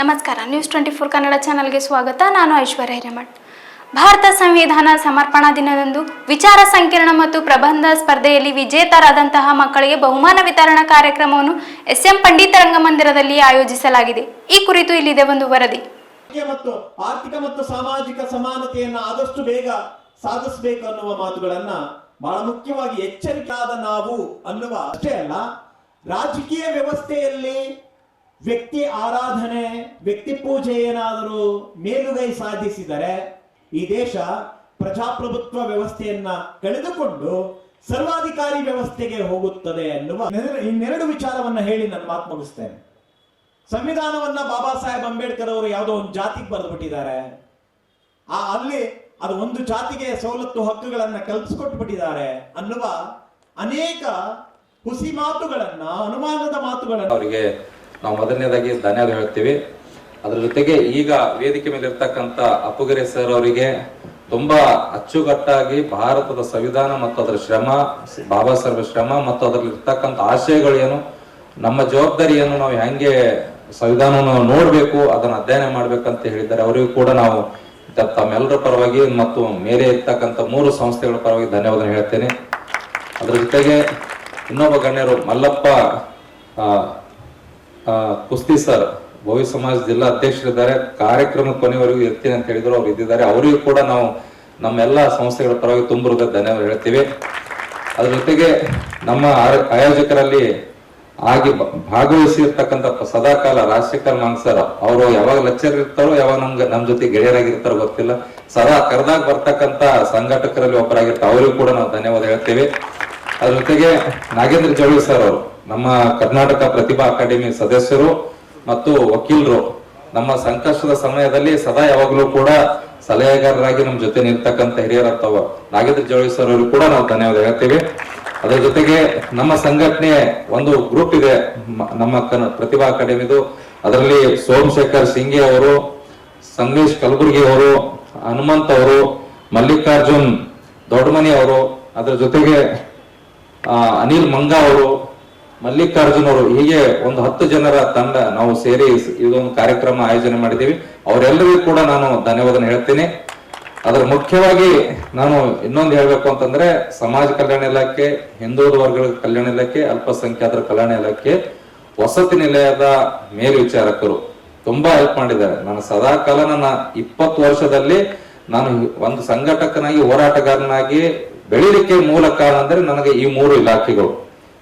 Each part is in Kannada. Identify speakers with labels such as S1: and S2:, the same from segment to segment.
S1: ನಮಸ್ಕಾರ. ನ್ಯೂಸ್ ಟ್ವೆಂಟಿ ಫೋರ್ ಕನ್ನಡ ಚಾನಲ್ಗೆ ಸ್ವಾಗತ. ನಾನು ಐಶ್ವರ್ಯ ಹಿರೇಮಠ್. ಭಾರತ ಸಂವಿಧಾನ ಸಮರ್ಪಣಾ ದಿನದಂದು ವಿಚಾರ ಸಂಕಿರಣ ಮತ್ತು ಪ್ರಬಂಧ ಸ್ಪರ್ಧೆಯಲ್ಲಿ ವಿಜೇತರಾದಂತಹ ಮಕ್ಕಳಿಗೆ ಬಹುಮಾನ ವಿತರಣಾ ಕಾರ್ಯಕ್ರಮವನ್ನು ಎಸ್ಎಂ ಪಂಡಿತ ರಂಗಮಂದಿರದಲ್ಲಿ ಆಯೋಜಿಸಲಾಗಿದೆ. ಈ ಕುರಿತು ಇಲ್ಲಿದೆ ಒಂದು ವರದಿ.
S2: ಮತ್ತು ಆರ್ಥಿಕ ಮತ್ತು ಸಾಮಾಜಿಕ ಸಮಾನತೆಯನ್ನು ಆದಷ್ಟು ಬೇಗ ಸಾಧಿಸಬೇಕು ಅನ್ನುವ ಮಾತುಗಳನ್ನ ಬಹಳ ಮುಖ್ಯವಾಗಿ ಎಚ್ಚರಿಕೆಯಾದ ನಾವು ಅನ್ನುವ ಅಷ್ಟೇ ಅಲ್ಲ, ರಾಜಕೀಯ ವ್ಯವಸ್ಥೆಯಲ್ಲಿ ವ್ಯಕ್ತಿ ಆರಾಧನೆ, ವ್ಯಕ್ತಿ ಪೂಜೆ ಏನಾದರೂ ಮೇಲುಗೈ ಸಾಧಿಸಿದರೆ ಈ ದೇಶ ಪ್ರಜಾಪ್ರಭುತ್ವ ವ್ಯವಸ್ಥೆಯನ್ನ ಕಳೆದುಕೊಂಡು ಸರ್ವಾಧಿಕಾರಿ ವ್ಯವಸ್ಥೆಗೆ ಹೋಗುತ್ತದೆ ಅನ್ನುವ ಇನ್ನೆರಡು- ವಿಚಾರವನ್ನ ಹೇಳಿ ನನ್ನ ಮಾತು ಮುಗಿಸ್ತೇನೆ. ಸಂವಿಧಾನವನ್ನ ಬಾಬಾ ಸಾಹೇಬ್ ಅಂಬೇಡ್ಕರ್ ಅವರು ಯಾವುದೋ ಒಂದು ಜಾತಿಗೆ ಬರೆದ್ಬಿಟ್ಟಿದ್ದಾರೆ. ಆ ಅಲ್ಲಿ ಅದು ಒಂದು ಜಾತಿಗೆ ಸವಲತ್ತು ಹಕ್ಕುಗಳನ್ನ ಕಲ್ಪಿಸ್ಕೊಟ್ಬಿಟ್ಟಿದ್ದಾರೆ ಅನ್ನುವ ಅನೇಕ ಹುಸಿ ಮಾತುಗಳನ್ನ, ಅನುಮಾನದ ಮಾತುಗಳನ್ನ
S3: ಅವರಿಗೆ ನಾವು ಮೊದಲನೇದಾಗಿ ಧನ್ಯವಾದ ಹೇಳ್ತೀವಿ. ಅದರ ಜೊತೆಗೆ ಈಗ ವೇದಿಕೆ ಮೇಲೆ ಇರ್ತಕ್ಕಂಥ ಅಪ್ಪುಗೆರೆ ಸರ್ ಅವರಿಗೆ ತುಂಬಾ ಅಚ್ಚುಕಟ್ಟಾಗಿ ಭಾರತದ ಸಂವಿಧಾನ ಮತ್ತು ಅದರ ಶ್ರಮ, ಬಾಬಾ ಸಾಹೇಬ್ ಶ್ರಮ ಮತ್ತು ಅದರಲ್ಲಿ ಇರ್ತಕ್ಕಂಥ ಆಶಯಗಳು ಏನು ನಮ್ಮ ಜವಾಬ್ದಾರಿಯನ್ನು ನಾವು ಹೆಂಗೆ ಸಂವಿಧಾನವನ್ನು ನೋಡಬೇಕು, ಅದನ್ನು ಅಧ್ಯಯನ ಮಾಡ್ಬೇಕಂತ ಹೇಳಿದ್ದಾರೆ. ಅವರಿಗೂ ಕೂಡ ನಾವು ತಮ್ಮೆಲ್ಲರ ಪರವಾಗಿ ಮತ್ತು ಮೇಲೆ ಇರ್ತಕ್ಕಂಥ ಮೂರು ಸಂಸ್ಥೆಗಳ ಪರವಾಗಿ ಧನ್ಯವಾದ ಹೇಳ್ತೇನೆ. ಅದರ ಜೊತೆಗೆ ಇನ್ನೊಬ್ಬ ಗಣ್ಯರು ಮಲ್ಲಪ್ಪ ಕುಸ್ತಿ ಸರ್ ಭವ್ಯ ಸಮಾಜ ಜಿಲ್ಲಾ ಅಧ್ಯಕ್ಷರಿದ್ದಾರೆ. ಕಾರ್ಯಕ್ರಮ ಕೊನೆವರೆಗೂ ಇರ್ತೀನಿ ಅಂತ ಹೇಳಿದ್ರು, ಅವ್ರು ಇದ್ದಿದ್ದಾರೆ. ಅವರಿಗೂ ಕೂಡ ನಾವು ನಮ್ಮೆಲ್ಲ ಸಂಸ್ಥೆಗಳ ಪರವಾಗಿ ತುಂಬ ಧನ್ಯವಾದ ಹೇಳ್ತೀವಿ. ಅದ್ರ ಜೊತೆಗೆ ನಮ್ಮ ಆಯೋಜಕರಲ್ಲಿ ಆಗಿ ಭಾಗವಹಿಸಿರ್ತಕ್ಕಂಥ ಸದಾಕಾಲ ರಾಜಶೇಖರ್ ಮಾಂಗ್ ಸರ್, ಅವರು ಯಾವಾಗ ಲೆಕ್ಚರ್ ಇರ್ತಾರೋ, ಯಾವಾಗ ನಮ್ಗೆ, ನಮ್ ಜೊತೆ ಗೆಳೆಯರಾಗಿರ್ತಾರೋ ಗೊತ್ತಿಲ್ಲ. ಸದಾ ಕರೆದಾಗ ಬರ್ತಕ್ಕಂಥ ಸಂಘಟಕರಲ್ಲಿ ಒಬ್ಬರಾಗಿರ್ತಾರೆ. ಅವರಿಗೂ ಕೂಡ ನಾವು ಧನ್ಯವಾದ ಹೇಳ್ತೇವೆ. ಅದ್ರ ಜೊತೆಗೆ ನಾಗೇಂದ್ರ ಜವಳಿ ಸರ್ ಅವರು ನಮ್ಮ ಕರ್ನಾಟಕ ಪ್ರತಿಭಾ ಅಕಾಡೆಮಿ ಸದಸ್ಯರು ಮತ್ತು ವಕೀಲರು, ನಮ್ಮ ಸಂಕಷ್ಟದ ಸಮಯದಲ್ಲಿ ಸದಾ ಯಾವಾಗಲೂ ಕೂಡ ಸಲಹೆಗಾರರಾಗಿ ನಮ್ಮ ಜೊತೆ ನಿರ್ತಕ್ಕಂಥ ಹಿರಿಯರತ್ತವ ನಾಗೇಂದ್ರ ಜವಳಿ ಸರ್ ಅವರು ಕೂಡ ನಾವು ಧನ್ಯವಾದ ಹೇಳ್ತೀವಿ. ಅದರ ಜೊತೆಗೆ ನಮ್ಮ ಸಂಘಟನೆ ಒಂದು ಗ್ರೂಪ್ ಇದೆ ನಮ್ಮ ಪ್ರತಿಭಾ ಅಕಾಡೆಮಿದು. ಅದರಲ್ಲಿ ಸೋಮಶೇಖರ್ ಸಿಂಗೆ ಅವರು, ಸಂಗೇಶ್ ಕಲಬುರ್ಗಿ ಅವರು, ಹನುಮಂತ್ ಅವರು, ಮಲ್ಲಿಕಾರ್ಜುನ್ ದೊಡ್ಡಮನಿ ಅವರು, ಅದರ ಜೊತೆಗೆ ಅನಿಲ್ ಮಂಗ ಅವರು ಮಲ್ಲಿಕಾರ್ಜುನ್ ಅವರು ಹೀಗೆ ಒಂದು ಹತ್ತು ಜನರ ತಂಡ ನಾವು ಸೇರಿ ಇದೊಂದು ಕಾರ್ಯಕ್ರಮ ಆಯೋಜನೆ ಮಾಡಿದ್ದೀವಿ. ಅವರೆಲ್ಲರಿಗೂ ಕೂಡ ನಾನು ಧನ್ಯವಾದ ಹೇಳ್ತೀನಿ. ಅದರ ಮುಖ್ಯವಾಗಿ ನಾನು ಇನ್ನೊಂದು ಹೇಳ್ಬೇಕು ಅಂತಂದ್ರೆ ಸಮಾಜ ಕಲ್ಯಾಣ ಇಲಾಖೆ ಹಿಂದುಳಿದ ವರ್ಗಗಳ ಕಲ್ಯಾಣ ಇಲಾಖೆ, ಅಲ್ಪಸಂಖ್ಯಾತರ ಕಲ್ಯಾಣ ಇಲಾಖೆ, ವಸತಿ ನಿಲಯದ ಮೇಲ್ವಿಚಾರಕರು ತುಂಬಾ ಹೆಲ್ಪ್ ಮಾಡಿದ್ದಾರೆ. ನಾನು ಸದಾ ಕಾಲ ನನ್ನ ಇಪ್ಪತ್ತು ವರ್ಷದಲ್ಲಿ ನಾನು ಒಂದು ಸಂಘಟಕನಾಗಿ, ಹೋರಾಟಗಾರನಾಗಿ ಬೆಳೀಲಿಕ್ಕೆ ಮೂಲ ಕಾರಣ ಅಂದ್ರೆ ನನಗೆ ಈ ಮೂರು ಇಲಾಖೆಗಳು.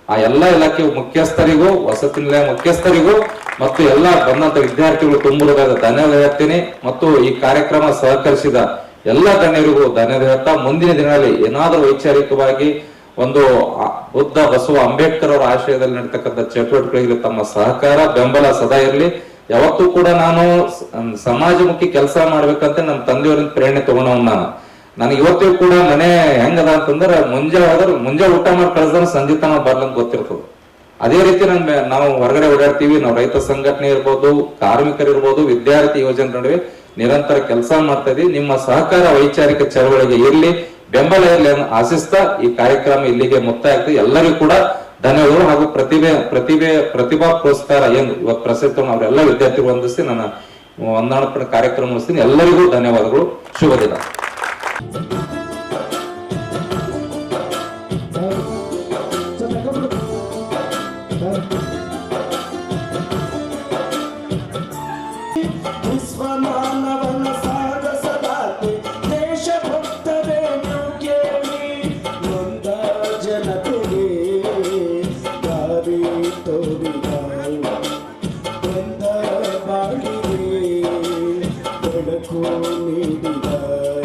S3: ಆ ಎಲ್ಲ ಇಲಾಖೆ ಮುಖ್ಯಸ್ಥರಿಗೂ, ವಸತಿ ನಿಲಯ ಮುಖ್ಯಸ್ಥರಿಗೂ ಮತ್ತು ಎಲ್ಲ ಬಂದಂತ ವಿದ್ಯಾರ್ಥಿಗಳು ತುಂಬುವುದಾದ ಧನ್ಯವಾದ ಹೇಳ್ತೀನಿ ಮತ್ತು ಈ ಕಾರ್ಯಕ್ರಮ ಸಹಕರಿಸಿದ ಎಲ್ಲ ಗಣ್ಯರಿಗೂ ಧನ್ಯವಾದ ಹೇಳ್ತಾ ಮುಂದಿನ ದಿನಗಳಲ್ಲಿ ಏನಾದರೂ ವೈಚಾರಿಕವಾಗಿ ಒಂದು ಬುದ್ಧ ಬಸವ ಅಂಬೇಡ್ಕರ್ ಅವರ ಆಶಯದಲ್ಲಿ ನಡೀತಕ್ಕಂಥ ಚಟುವಟಿಕೆಗಳಿಗೆ ತಮ್ಮ ಸಹಕಾರ, ಬೆಂಬಲ ಸದಾ ಇರಲಿ. ಯಾವತ್ತೂ ಕೂಡ ನಾನು ಸಮಾಜಮುಖಿ ಕೆಲಸ ಮಾಡ್ಬೇಕಂತ ನಮ್ಮ ತಂದೆಯವರಿಂದ ಪ್ರೇರಣೆ ತಗೊಂಡವ್ ನಾನು. ನನಗೆ ಇವತ್ತಿಗೂ ಕೂಡ ಮನೆ ಹೆಂಗದ ಅಂತಂದ್ರೆ ಮುಂಜೆ ಹೋದ್ರೆ ಮುಂಜೆ ಊಟ ಮಾಡಿ ಕಳ್ಸಿದ್ರೆ ಸಂಜೆ ತನಕ ಬರ್ಲಂತ ಗೊತ್ತಿರ್ತದೆ. ಅದೇ ರೀತಿ ನಮ್ಗೆ ನಾವು ಹೊರಗಡೆ ಓಡಾಡ್ತೀವಿ, ನಾವು ರೈತ ಸಂಘಟನೆ ಇರ್ಬೋದು, ಕಾರ್ಮಿಕರಿರ್ಬೋದು, ವಿದ್ಯಾರ್ಥಿ ಯೋಜನೆ ನಡುವೆ ನಿರಂತರ ಕೆಲಸ ಮಾಡ್ತಾ ಇದೀವಿ. ನಿಮ್ಮ ಸಹಕಾರ ವೈಚಾರಿಕ ಚಳವಳಿಗೆ ಇರಲಿ, ಬೆಂಬಲ ಇರಲಿ ಅನ್ನೋ ಆಶಿಸ್ತಾ ಈ ಕಾರ್ಯಕ್ರಮ ಇಲ್ಲಿಗೆ ಮುಕ್ತಾಯ ಆಗ್ತದೆ ಎಲ್ಲರಿಗೂ ಕೂಡ ಧನ್ಯವಾದಗಳು ಹಾಗೂ ಪ್ರತಿಭೆ ಪ್ರತಿಭೆ, ಪ್ರತಿಭಾ ಪುರಸ್ಕಾರ ಏನು ಇವತ್ತು ಪ್ರಸಿದ್ಧ ಅವರೆಲ್ಲ ವಿದ್ಯಾರ್ಥಿಗಳು ಹೊಂದಿಸಿ ನನ್ನ ವಂದನಾರ್ಪಣೆ ಕಾರ್ಯಕ್ರಮ ಮುಗಿಸ್ತೀನಿ. ಎಲ್ಲರಿಗೂ ಧನ್ಯವಾದಗಳು. ಶುಭ ದಿನ.
S4: छोड़ मेरी बात